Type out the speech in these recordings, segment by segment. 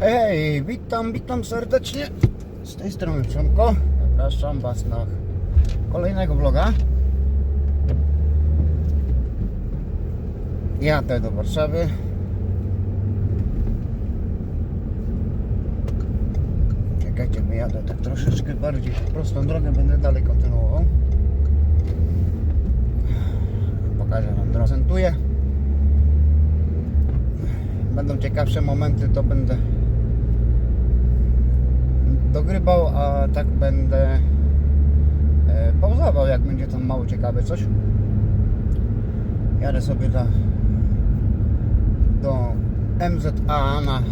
Hej, witam, witam serdecznie. Z tej strony Przemko. Zapraszam Was na kolejnego vloga. Jadę do Warszawy. Czekajcie, wyjadę tak troszeczkę bardziej prostą drogę, będę dalej kontynuował. Pokażę Wam drogę. Będą ciekawsze momenty, to będę dogrybał, a tak będę e, pauzował, jak będzie tam mało ciekawe coś. Jadę sobie do, do MZA na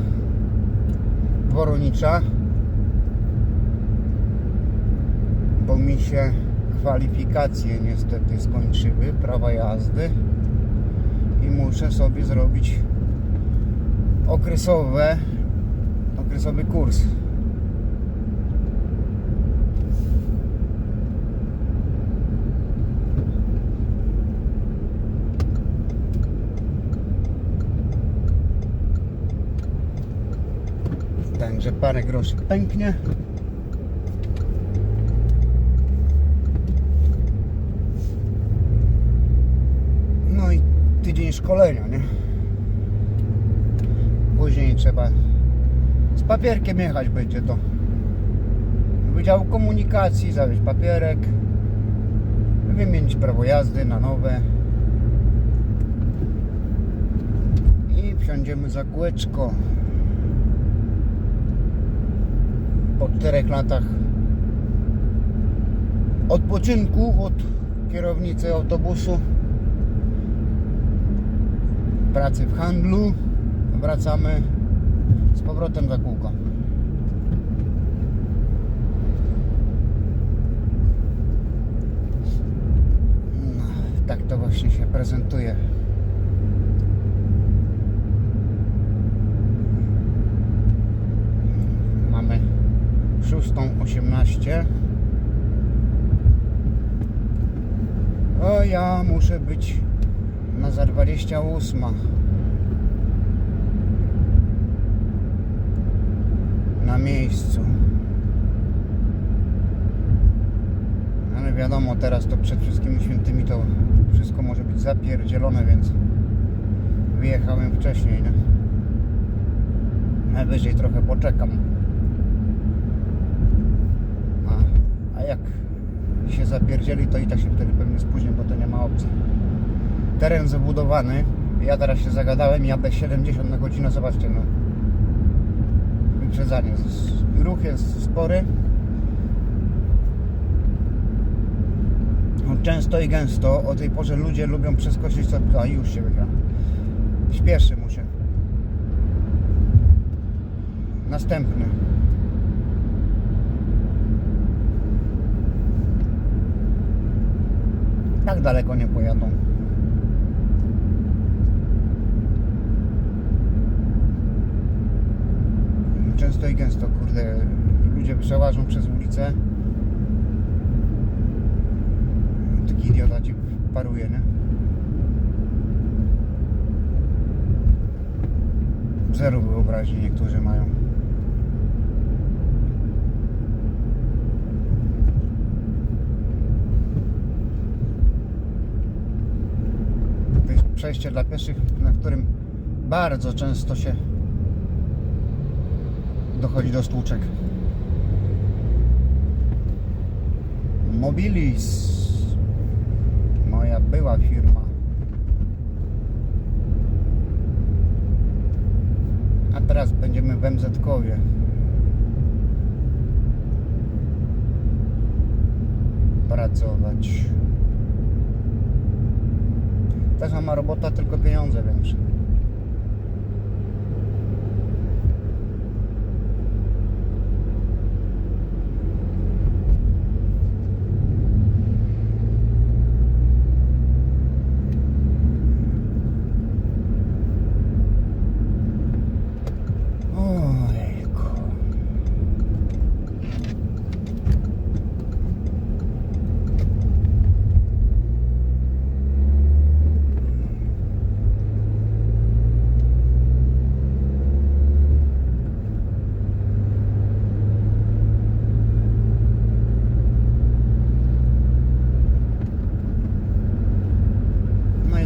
Woronicza, bo mi się kwalifikacje niestety skończyły, prawa jazdy i muszę sobie zrobić okresowe, okresowy kurs. Także parę groszy pęknie. No i tydzień szkolenia, nie? Później trzeba z papierkiem jechać będzie to. Do Wydziału Komunikacji, zawieźć papierek, wymienić prawo jazdy na nowe i wsiądziemy za kółeczko. Po czterech latach odpoczynku od kierownicy autobusu, pracy w handlu, wracamy z powrotem za kółko. No, tak to właśnie się prezentuje. 6.18. O, ja muszę być na za 28. na miejscu. Ale wiadomo, teraz to przed wszystkimi świętymi to wszystko może być zapierdzielone, więc wyjechałem wcześniej, nie? Najwyżej trochę poczekam. A, a jak się zapierdzieli, to i tak się wtedy pewnie spóźnię, bo to nie ma opcji. Teren zabudowany. Ja teraz się zagadałem, jadę 70 na godzinę, zobaczcie, no wyprzedzanie. Ruch jest spory. Często i gęsto o tej porze ludzie lubią przeskoczyć sobie. A już się wygra. Śpieszy mu się. Następny. Tak daleko nie pojadą. często i gęsto, kurde, ludzie przełażą przez ulicę. Taki idiota ci paruje, nie? Zero wyobraźni niektórzy mają. To jest przejście dla pieszych, na którym bardzo często się dochodzi do stłuczek. Mobilis. Moja była firma. A teraz będziemy w MZ-kowie. Pracować. Ta sama robota, tylko pieniądze większe.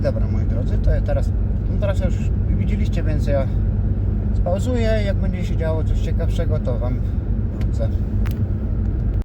Dobra, moi drodzy, to ja teraz, no teraz już widzieliście, więc ja spauzuję. Jak będzie się działo coś ciekawszego, to Wam wrócę.